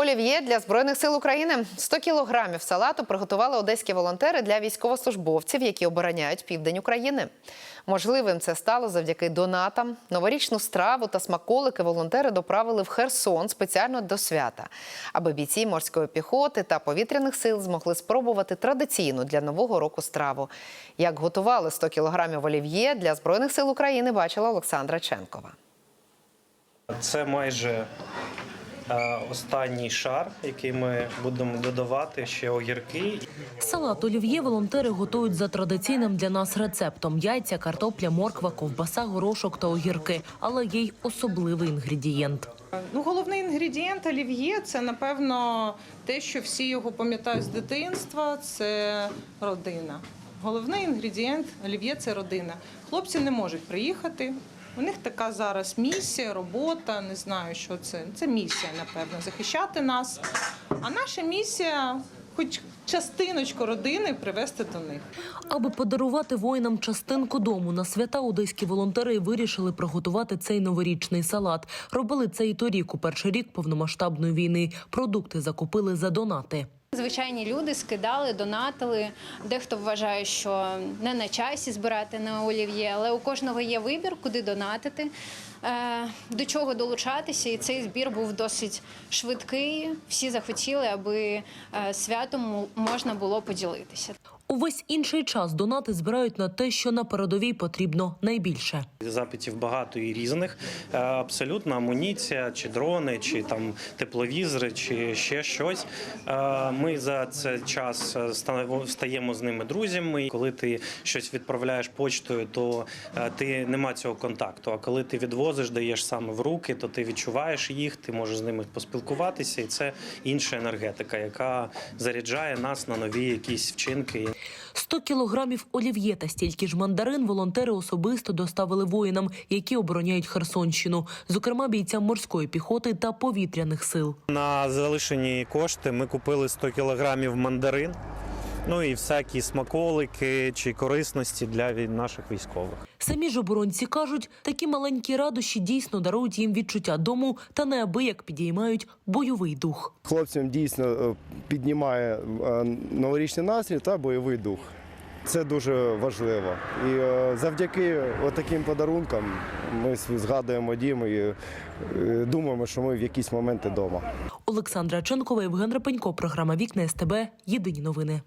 Олів'є для збройних сил України 100 кілограмів салату приготували одеські волонтери для військовослужбовців, які обороняють південь України. Можливим це стало завдяки донатам. Новорічну страву та смаколики волонтери доправили в Херсон спеціально до свята, аби бійці морської піхоти та повітряних сил змогли спробувати традиційну для нового року страву. Як готували 100 кілограмів олів'є для збройних сил України, бачила Олександра Ченкова. Це майже останній шар, який ми будемо додавати ще огірки. Салат олів'є волонтери готують за традиційним для нас рецептом: яйця, картопля, морква, ковбаса, горошок та огірки. Але є й особливий інгредієнт. Ну, головний інгредієнт олів'є це напевно те, що всі його пам'ятають з дитинства. Це родина. Головний інгредієнт олів'є це родина. Хлопці не можуть приїхати. У них така зараз місія, робота. Не знаю, що це. Це місія, напевно, захищати нас. А наша місія, хоч частиночку родини, привезти до них. Аби подарувати воїнам частинку дому на свята одеські волонтери вирішили приготувати цей новорічний салат. Робили це і торік, у перший рік повномасштабної війни. Продукти закупили за донати. Звичайні люди скидали, донатили. Дехто вважає, що не на часі збирати на олів'є, але у кожного є вибір, куди донатити, е, до чого долучатися. І цей збір був досить швидкий. Всі захотіли, аби е, святом можна було поділитися. Увесь інший час донати збирають на те, що на передовій потрібно найбільше. Запитів багато і різних. Е, Абсолютно амуніція, чи дрони, чи там тепловізори, чи ще щось. Е, Ми за цей час е, ста- стаємо з ними друзями. Коли ти щось відправляєш почтою, то ти нема цього контакту. А коли ти відвозиш, даєш саме в руки, то ти відчуваєш їх, ти можеш з ними поспілкуватися, і це інша енергетика, яка заряджає нас на нові якісь вчинки. 100 кілограмів олів'є та стільки ж мандарин волонтери особисто доставили воїнам, які обороняють Херсонщину, зокрема бійцям морської піхоти та повітряних сил. На залишені кошти ми купили 100 кілограмів мандарин. Ну і всякі смаколики чи корисності для наших військових. Самі ж оборонці кажуть, такі маленькі радощі дійсно дарують їм відчуття дому та неабияк підіймають бойовий дух. Хлопцям дійсно е, піднімає е, новорічний настрій та бойовий дух. Це дуже важливо. І е, завдяки таким подарункам ми згадуємо дім і думаємо, що ми в якісь моменти вдома. Олександра Ченкова, Євген Рапенько, програма Вікна СТБ. Єдині новини.